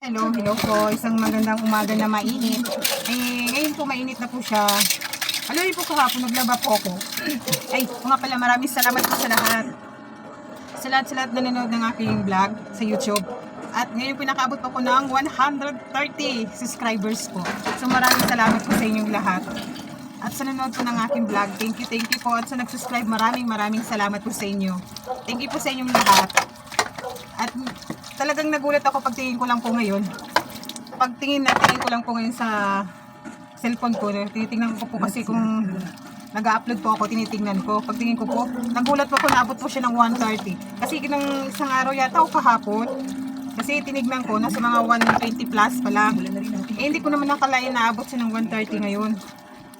Hello, hello po. Isang magandang umaga na mainit. Eh, ngayon po mainit na po siya. Alam niyo po kahapon, naglaba po ako. Ay, o nga pala, maraming salamat po sa lahat. Sa lahat, sa na nanonood ng aking vlog sa YouTube. At ngayon po nakaabot po ako ng 130 subscribers po. So maraming salamat po sa inyong lahat. At sa nanonood po ng aking vlog, thank you, thank you po. At sa nag-subscribe, maraming maraming salamat po sa inyo. Thank you po sa inyong lahat. At talagang nagulat ako pagtingin ko lang po ngayon. Pagtingin na tingin ko lang po ngayon sa cellphone ko. Tinitingnan ko po kasi kung nag-upload po ako, tinitingnan ko. Pagtingin ko po, nagulat po ako, naabot po siya ng 130. Kasi nung isang araw yata o kahapon, kasi tinignan ko, nasa mga 120 plus pa lang. Eh, hindi ko naman nakalain na abot siya ng 130 ngayon.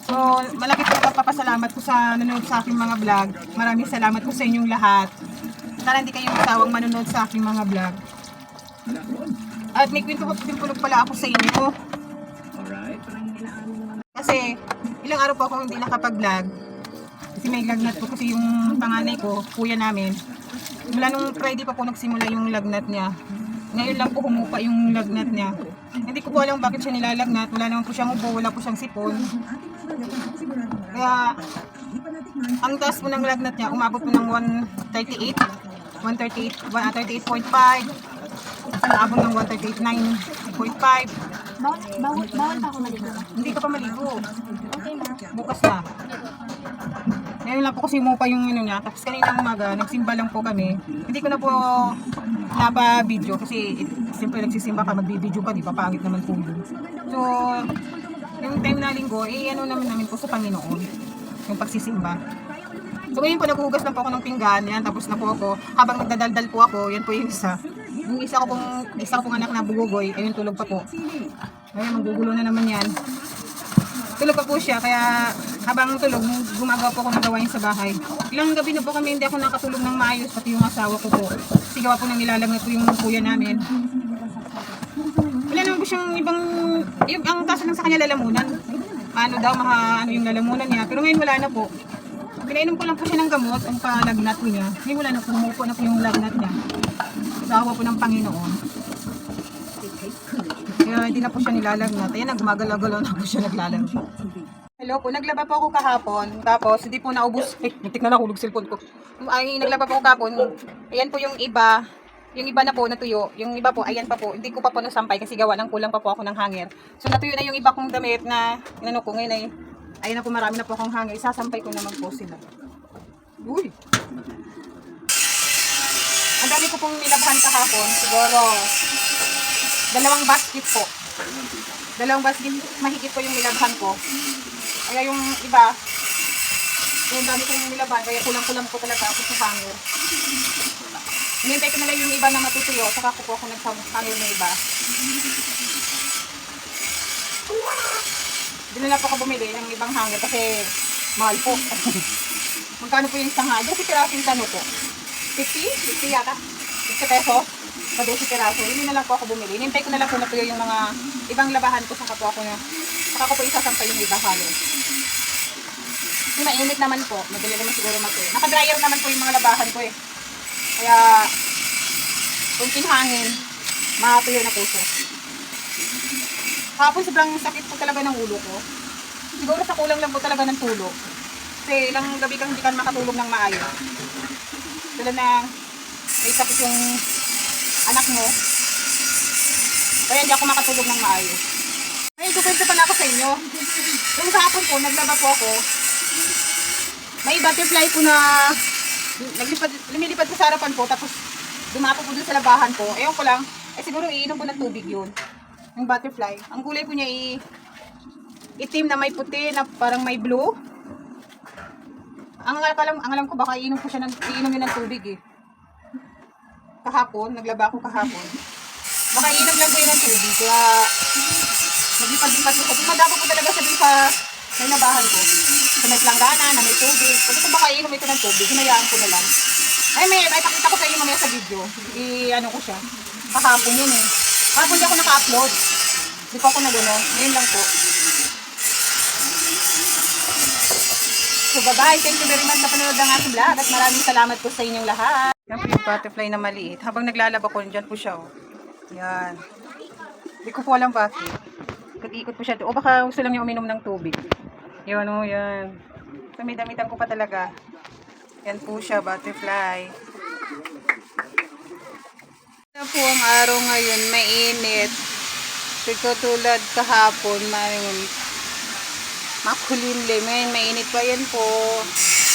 So, malaki po papasalamat ko sa nanonood sa aking mga vlog. Maraming salamat po sa inyong lahat. Sana hindi kayong matawang manonood sa aking mga vlog. At may kwento ko din pulog pala ako sa inyo. Kasi ilang araw po ako hindi nakapag-vlog. Kasi may lagnat po kasi yung panganay ko, kuya namin. Mula nung Friday pa po nagsimula yung lagnat niya. Ngayon lang po humupa yung lagnat niya. Hindi ko po alam bakit siya nilalagnat. Wala naman po siyang ubo, wala po siyang sipon. Kaya ang taas po ng lagnat niya, umabot po ng 138. 138, 138.5. Naabot ng 138.9.5. Bawal, bawal, bawal pa ako maligo. Hindi ka pa maligo. Okay na. Bukas na. Ngayon lang po kasi mo pa yung ano niya. Tapos kanina umaga, nagsimba lang po kami. Hindi ko na po napa-video kasi siyempre nagsisimba ka, magbibideo ka, di ba? Pangit naman po yun. So, yung time na linggo, eh ano naman namin po sa Panginoon. Yung pagsisimba. So ngayon po naghuhugas lang po ako ng pinggan, yan, tapos na po ako. Habang nagdadaldal po ako, yan po yung isa. Yung isa ko pong, isa ko pong anak na bugugoy, ayun tulog pa po. Ayun, magugulo na naman yan. Tulog pa po siya, kaya habang tulog, gumagawa po ako ng gawain sa bahay. Ilang gabi na po kami hindi ako nakatulog ng maayos, pati yung asawa ko po. Kasi gawa po nang nilalagnat po yung kuya namin. Wala naman po siyang ibang, yung, ang taas lang sa kanya lalamunan. Ano daw, maha, ano yung lalamunan niya. Pero ngayon wala na po. Pinainom ko lang po siya ng gamot, ang palagnat po niya. Ngayon wala na po, na po yung lagnat niya. Sa awa po ng Panginoon. Kaya hindi na po siya nilalagnat. Ayan, gumagalaw-galaw na po siya naglalagnat. Hello po, naglaba po ako kahapon. Tapos, hindi po naubos. Eh, muntik na nahulog cellphone ko. Ay, naglaba po ako kahapon. Ayan po yung iba. Yung iba na po natuyo. Yung iba po, ayan pa po. Hindi ko pa po nasampay kasi gawa ng kulang pa po ako ng hanger. So, natuyo na yung iba kong damit na, ano ko ngayon ay, ayan na po marami na po akong hanger. Isasampay ko naman po sila. Uy! Ang dami ko pong nilabhan kahapon. Siguro, dalawang basket po. Dalawang basket, mahigit po yung nilabhan ko. Kaya yung iba, yung dami kong nilaban, kaya kulang-kulang po talaga ako sa hanger. Hinintay ko na lang yung iba na matutuyo, saka ko po ako nag-hanger na iba. Doon na po ako bumili ng ibang hanger kasi mahal po. Magkano po yung isang hanger? Kasi piraso yung tano po. 50? 50 yata. 50 peso. Sa 12 piraso. Hindi na lang po ako bumili. Hinintay ko na lang po natuyo yung mga ibang labahan ko, saka po ako na, saka ko po isasampay yung iba hanger. Kasi mainit naman po. Madali naman siguro matuyo. Naka-dryer naman po yung mga labahan ko eh. Kaya, kunting hangin, matuyo na po siya. Kapon sobrang sakit po talaga ng ulo ko. Siguro sa kulang lang po talaga ng tulog. Kasi ilang gabi kang hindi ka makatulog ng maayos. Tulad na may sakit yung anak mo. Kaya hindi ako makatulog ng maayos. Ngayon, kukwento pala ako sa inyo. Yung sa hapon po, naglaba po ako. May butterfly po na naglipad, lumilipad po sa harapan po, tapos dumapo po dun sa labahan po. Ewan ko lang, eh siguro iinom po ng tubig yun. Yung butterfly. Ang kulay po niya i itim na may puti na parang may blue. Ang alam, ang alam ko baka iinom po siya ng iinom yun ng tubig eh. Kahapon, naglaba ako kahapon. Baka iinom lang po yun ng tubig. Kaya naglipad-lipad po. Dumadabo po talaga dun sa may nabahan ko. Sa may planggana na may tubig. Pag ito baka iinom ito ng tubig, hinayaan ko na lang. Ay, may, may pakita ko sa inyo mamaya sa video. I-ano ko siya. Kahapon yun eh. Kahapon di ako naka-upload. Di pa ako nag-ano. Ngayon lang po. So, bye-bye. Thank you very much sa panonood ng aking vlog at maraming salamat po sa inyong lahat. Yan po yung butterfly na maliit. Habang naglalaba ko, dyan po siya. Oh. Yan. Hindi ko po alam bakit. Ikot-ikot po siya. O baka gusto lang niya uminom ng tubig. Yun o, yan. So, may damitan ko pa talaga. Yan po siya, butterfly. Na po ang araw ngayon, mainit. Ito tulad kahapon, mayroon makulimlim. Ngayon, mainit pa yan po.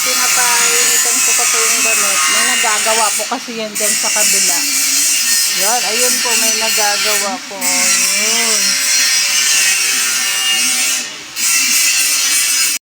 Pinapainitan ko pa po yung damit. May nagagawa po kasi yan dyan sa kabila. Yan, ayun po, may nagagawa po. Yun.